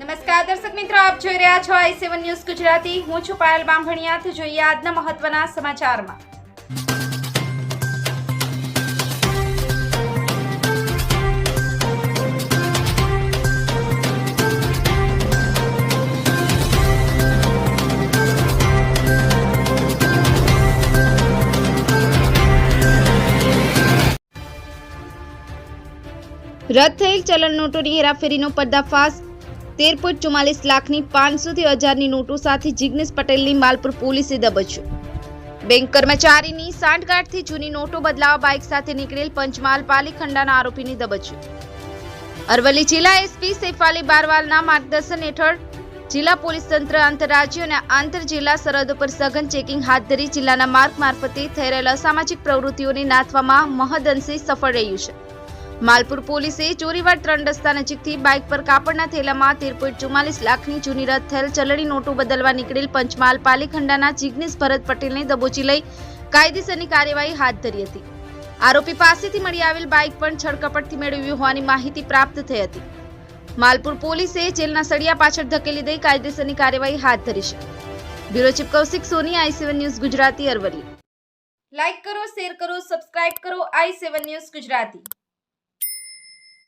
નમસ્કાર, દર્શક મિત્રો, આપ જોઈ રહ્યા છો આઈ સેવન ન્યૂઝ ગુજરાતી. હું છું પાયલ બામભણિયા તો જોઈએ આજના મહત્વના સમાચારમાં. રદ થયેલ ચલણ નોટોની હેરાફેરીનો પર્દાફાશ. તેર પોઈન્ટ ચુમ્માલીસ લાખની પાંચસોથી હજારની નોટો સાથે જિગ્નેશ પટેલની માલપુર પોલીસે દબચ્યું. બેંક કર્મચારીની સાંઠગાંઠથી જૂની નોટો બદલાવા બાઇક સાથે નીકળેલ પંચમહાલ પાલીખંડાના આરોપીની દબચ્યું. અરવલ્લી જિલ્લા એસપી સૈફાલી બારવાલના માર્ગદર્શન હેઠળ જિલ્લા પોલીસ તંત્ર, આંતરરાજ્ય અને આંતર જિલ્લા સરહદ પર સઘન ચેકિંગ હાથ ધરી જિલ્લાના માર્ગ મારફતે થઈ રહેલ અસામાજિક પ્રવૃત્તિઓને નાથવામાં મહદઅંશે સફળ રહ્યું છે. માલપુર પોલીસે ચોરીવાર ત્રણ રસ્તા નજીકથી બાઇક પર કાપડના થેલામાં તેર પોઈન્ટ ચુમ્માલીસ લાખની જૂની રદ થયેલ ચલણી નોટો બદલવા નીકળેલ પંચમહાલ પાલીખંડાના જિગ્નેશ ભરત પટેલને દબોચી લઈ કાયદેસરની કાર્યવાહી હાથ ધરી હતી. આરોપી પાસેથી મળી આવેલ બાઇક પણ છળકપટથી મેળવ્યું હોવાની માહિતી પ્રાપ્ત થઈ હતી. માલપુર પોલીસે જેલના સળિયા પાછળ ધકેલી દઈ કાયદેસરની કાર્યવાહી હાથ ધરી છે. Bureau chief Kaushik Soni, I seven news Gujarati Aravalli. Like કરો, શેર કરો, સબસ્ક્રાઇબ કરો, આઈ સેવન ન્યૂઝ ગુજરાતી.